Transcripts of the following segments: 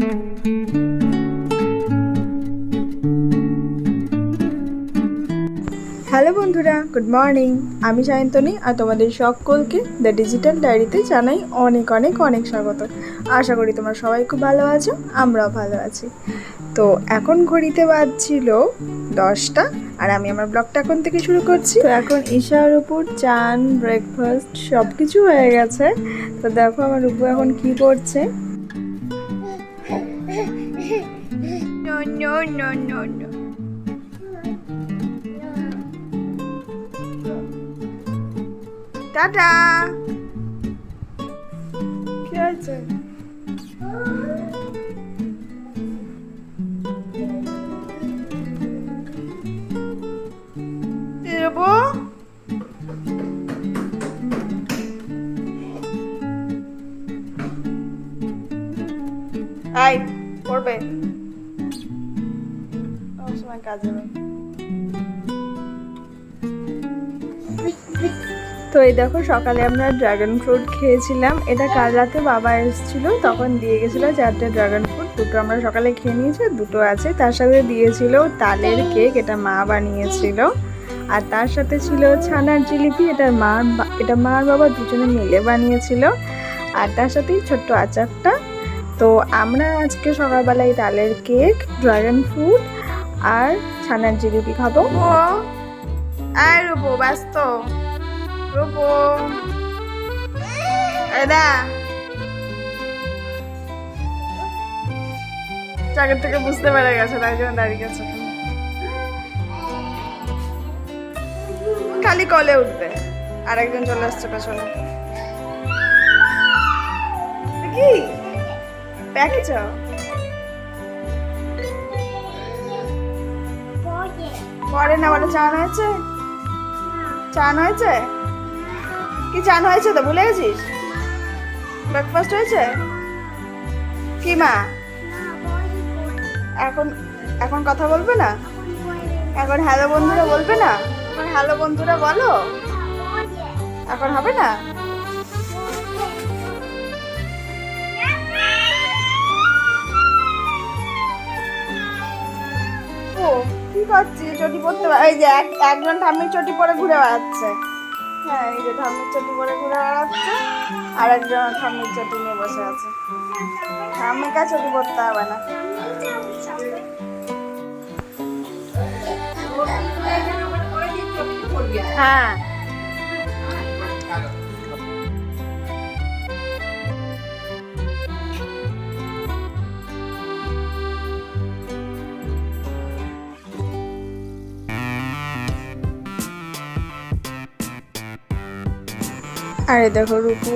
Hello বন্ধুরা good morning আমি সায়ন্তনী আর তোমাদের সকলকে দ্য ডিজিটাল ডায়েরিতে জানাই অনেক অনেক অনেক স্বাগত। আশা করি তোমরা সবাই খুব ভালো আছো, আমরাও ভালো আছি। তো এখন ঘড়িতে বাজছিল দশটা আর আমি আমার ব্লগটা এখন থেকে শুরু করছি। এখন ঈশার উপর চান ব্রেকফাস্ট সব কিছু হয়ে গেছে। তো দেখো আমার উপর এখন কি করছে। No, no, no, no. Tata কি হয়েছে দেবো আই পড়বে তো এই দেখো, সকালে আমরা ড্রাগন ফ্রুট খেয়েছিলাম। এটা কাল রাতে বাবা এসেছিল, তখন দিয়ে গেছিল চারটে ড্রাগন ফ্রুট দুটো আমরা সকালে খেয়ে নিয়েছি, দুটো আছে। তার সাথে দিয়েছিল তালের কেক, এটা মা বানিয়েছিল। আর তার সাথে ছিল ছানার জিলিপি, এটা মা এটা মা আর বাবা দুজনে মিলে বানিয়েছিল। আর তার সাথেই ছোট্ট আচারটা। তো আমরা আজকে সকালবেলায় তালের কেক ড্রাগন ফ্রুট আর ছানার জিলিপি খাব। আর রূপো, ব্যস্ত। রূপো। এদা আগের থেকে বুঝতে পেরে গেছে, তাই জন্য দাঁড়িয়ে গেছে খালি কলে উঠবে। আর একজন চলে আসছে পেছনে কি প্যাকেজ? পরে না, বলে চান হয়েছে? চান হয়েছে? কি চান হয়েছে তো, ভুলে গেছিস? ব্রেকফাস্ট হয়েছে? কি মা? এখন এখন কথা বলবে না? এখন হ্যালো বন্ধুরা বলবে না? এখন হ্যালো বন্ধুরা বলো? এখন হবে না? ও, কি করছি চটি পরতে এই যে এক- একজন ঠাম্মির চটি পরে ঘুরে বেড়াচ্ছে। হ্যাঁ এই যে ঠাম্মির চটি পরে ঘুরে বেড়াচ্ছে আর একজন ঠাম্মির চটি নিয়ে বসে আছে। ঠাম্মিকা চটি পরতে হবে না। হ্যাঁ। আরে দেখো রূপু,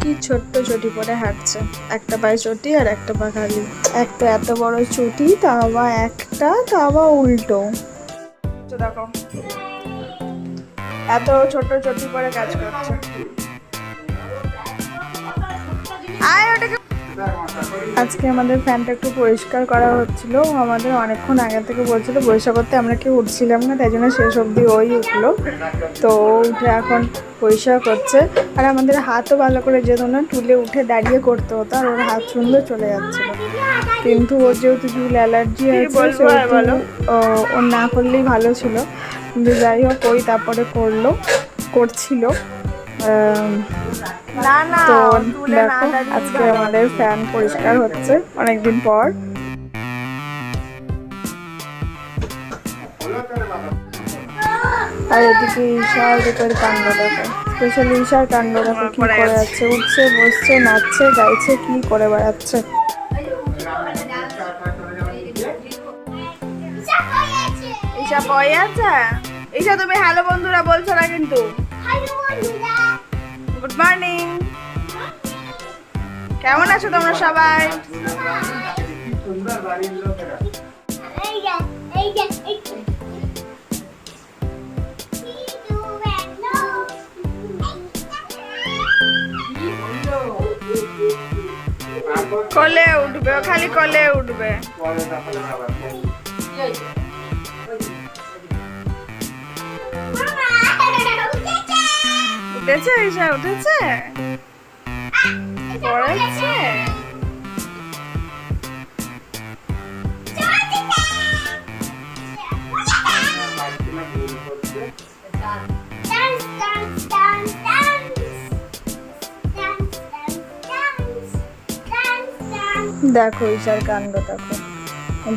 কি ছোট্ট চটি পরে হাঁটছে। একটা পায়ে চটি আর একটা পা খালি। একটা এত বড় চটি, তা আবার একটা, তা আবার উল্টো। দেখো, এত ছোট চটি পরে কাজ করছে। আয় ওটাকে আজকে আমাদের ফ্যানটা একটু পরিষ্কার করা হচ্ছিল। আমাদের অনেকক্ষণ আগে থেকে বলছিল পরিষ্কার করতে আমরা কেউ উঠছিলাম না তাই জন্য শেষ অবধি ওই উঠল। তো উঠে এখন পরিষ্কার করছে। আর আমাদের হাতও ভালো করে যেত না টুলে উঠে দাঁড়িয়ে করতে হতো আর ওর হাত সুন্দর চলে যাচ্ছিল। কিন্তু ওর যেহেতু চুল অ্যালার্জি আছে ও, না করলেই ভালো ছিল। কিন্তু যাই হোক ওই তারপরে করল করছিল। তো দেখো আজকে আমাদের ফ্যান পরিষ্কার হচ্ছে। অনেকদিন পর। আর এদিকে ঈশার ভিতর কাণ্ড দেখো। স্পেশালি ঈশার কাণ্ড দেখো কি করে যাচ্ছে উঠছে বসছে নাচছে গাইছে কি করে বেড়াচ্ছে। ঈশা বয় আছে? ঈশা তুমি হ্যালো বন্ধুরা বলছো না কিন্তু। গুড মর্নিং কেমন আছো তোমরা সবাই কলে উঠবে খালি কলে উঠবে উঠেছে, ঈশা উঠেছে? পড়েছে দেখো ঈশার কাণ্ড, দেখো।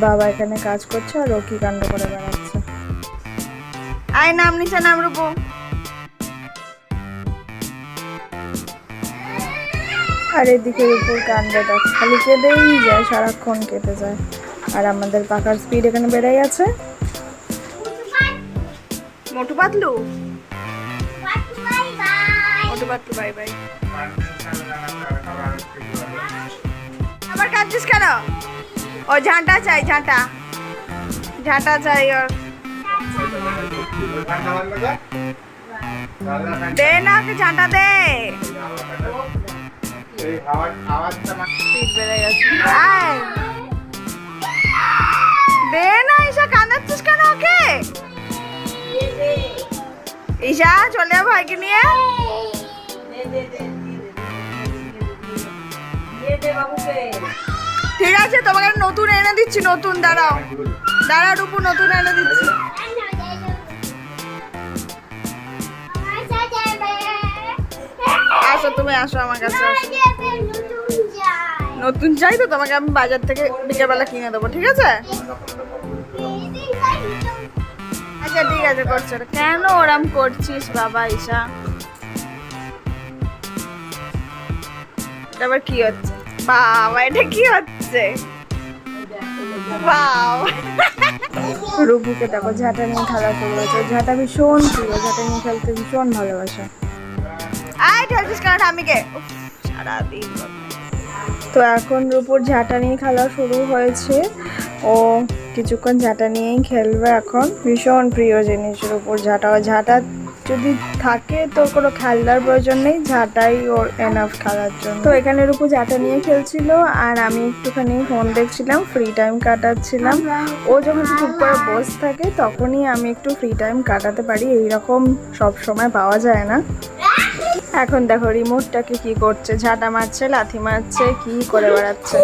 বাবা এখানে কাজ করছে আর ও কি কাণ্ড করে বেড়াচ্ছে। আয় নাম নিচে নাম রূপম। আর এদিকে রূপুর কাণ্ড খালি কেঁদেই যায় সারাক্ষণ কেটে যায়। আর আমাদের পাখার স্পিড এখানে বেড়ে গেছে। Motu Patlu? Motu Patlu bye bye. আবার কাঁদছিস কেন? ও ঝাঁটা চাই ঝাঁটা। ঝাঁটা চাই ওর। দে না ওকে ঝাঁটা দে। দে না ঈশা কাঁদাচ্ছিস কেন ওকে ঈশা চলে যাব ভাইকে নিয়ে ঠিক আছে তোমাকে নতুন এনে দিচ্ছি নতুন দাঁড়াও দাঁড়াও রূপু নতুন এনে দিচ্ছি আসো তুমি আসো আমার কাছে। নতুন চাই। তো তোমাকে আমি বাজার থেকে বিকেলবেলা কিনে দেবো ঠিক আছে? আচ্ছা ঠিক আছে করছ। কেন ওরম করছিস বাবা ঈশা? আবার কি হচ্ছে? বাবা এটা কি হচ্ছে? রুবুকে দেখো ঝাঁটা নিয়ে খেলা হয়েছে ঝাঁটা ভীষণ প্রিয় ঝাঁটা নিয়ে খেলতে ভীষণ ভালোবাসে। তো এখন রূপুর ঝাঁটা নিয়ে খেলা শুরু হয়েছে। ও কিছুক্ষণ ঝাঁটা নিয়েই খেলবে এখন। ভীষণ প্রিয় জিনিস রূপুর ঝাঁটা। ও ঝাঁটা যদি থাকে তো কোনো খেলনার প্রয়োজন নেই। ঝাঁটাই ওর এনাফ খেলার জন্য। তো এখানে রূপু ঝাঁটা নিয়ে খেলছিল, আর আমি একটুখানি ফোন দেখছিলাম ফ্রি টাইম কাটাচ্ছিলাম। ও যখন চুপ করে বসে থাকে, তখনই আমি একটু ফ্রি টাইম কাটাতে পারি। এইরকম সব সময় পাওয়া যায় না। এখন দেখো রিমোটটাকে কি করছে? ঝাঁটা মারছে, লাথি মারছে, কি করে বেড়াচ্ছে?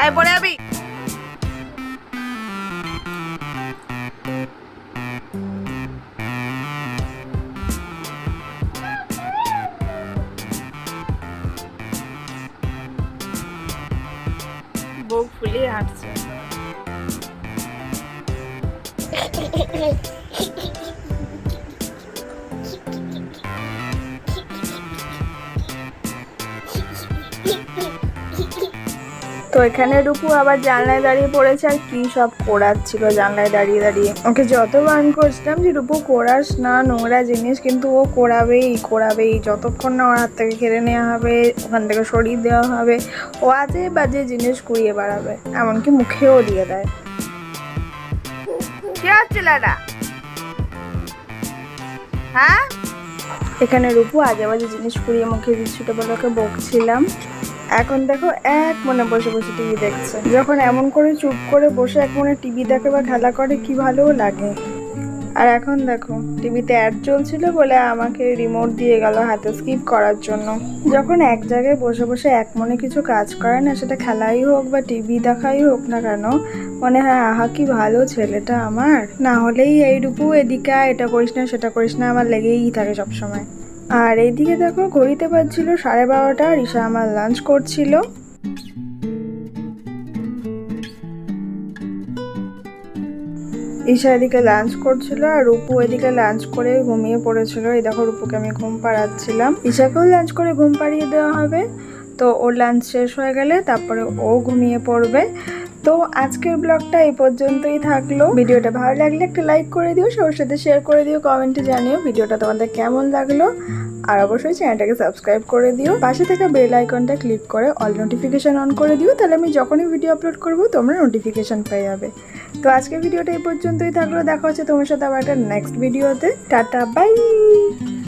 আয় পড়ে যাবি তো এখানে রূপু আবার জানলায় দাঁড়িয়ে পড়েছে আর কি সব করাচ্ছিল জানলায় দাঁড়িয়ে দাঁড়িয়ে। ওকে যত বান করছিলাম যে রূপু করাস না, নোংরা জিনিস, কিন্তু ও করাবেই করাবেই। যতক্ষণ না ওর হাত থেকে কেড়ে নেওয়া হবে, ওখান থেকে সরিয়ে দেওয়া হবে, ও আজে বাজে জিনিস কুড়িয়ে বেড়াবে, এমনকি মুখেও দিয়ে দেয়। হ্যাঁ? এখানে রূপু আজে বাজে জিনিস কুড়িয়ে মুখে দিচ্ছিল বলে ওকে বকছিলাম। এখন দেখো এক মনে বসে বসে টিভি দেখছে। যখন এমন করে চুপ করে বসে এক মনে টিভি দেখে বা খেলা করে, কি ভালো লাগে। আর এখন দেখো, টিভিতে অ্যাড চলছিল বলে আমাকে রিমোট দিয়ে গেল হাতে স্কিপ করার জন্য। যখন এক জায়গায় বসে বসে এক মনে কিছু কাজ করে না, সেটা খেলাই হোক বা টিভি দেখাই হোক না কেন, মনে হয়, আহা, কি ভালো ছেলেটা আমার। না হলেই এইটুকু এদিকে এটা করিস না, সেটা করিস না, আমার লেগেই থাকে সবসময়। আর এইদিকে দেখো, ঘড়িতে বাজছিল সাড়ে বারোটা রিসা আমার লাঞ্চ করছিল। ঈশা এদিকে লাঞ্চ করছিল আর রূপু এদিকে লাঞ্চ করে ঘুমিয়ে পড়েছিল। এই দেখো রূপুকে আমি ঘুম পাড়াচ্ছিলাম। ঈশাকেও লাঞ্চ করে ঘুম পাড়িয়ে দেওয়া হবে। তো ওর লাঞ্চ শেষ হয়ে গেলে তারপরে ও ঘুমিয়ে পড়বে। তো আজকের ব্লগটা এই পর্যন্তই থাকল। ভিডিওটা ভালো লাগলে একটা লাইক করে দিও, সবার সাথে শেয়ার করে দিও কমেন্টে জানিও ভিডিওটা তোমাদের কেমন লাগল। আর অবশ্যই চ্যানেলটাকে সাবস্ক্রাইব করে দিও। পাশে থেকে বেল আইকনটা ক্লিক করে অল নোটিফিকেশন অন করে দিও। তাহলে আমি যখনই ভিডিও আপলোড করব তোমরা নোটিফিকেশন পেয়ে যাবে। তো আজকের ভিডিওটা এই পর্যন্তই থাকল। দেখা হচ্ছে তোমার সাথে আবার একটা নেক্সট ভিডিওতে টাটা বাই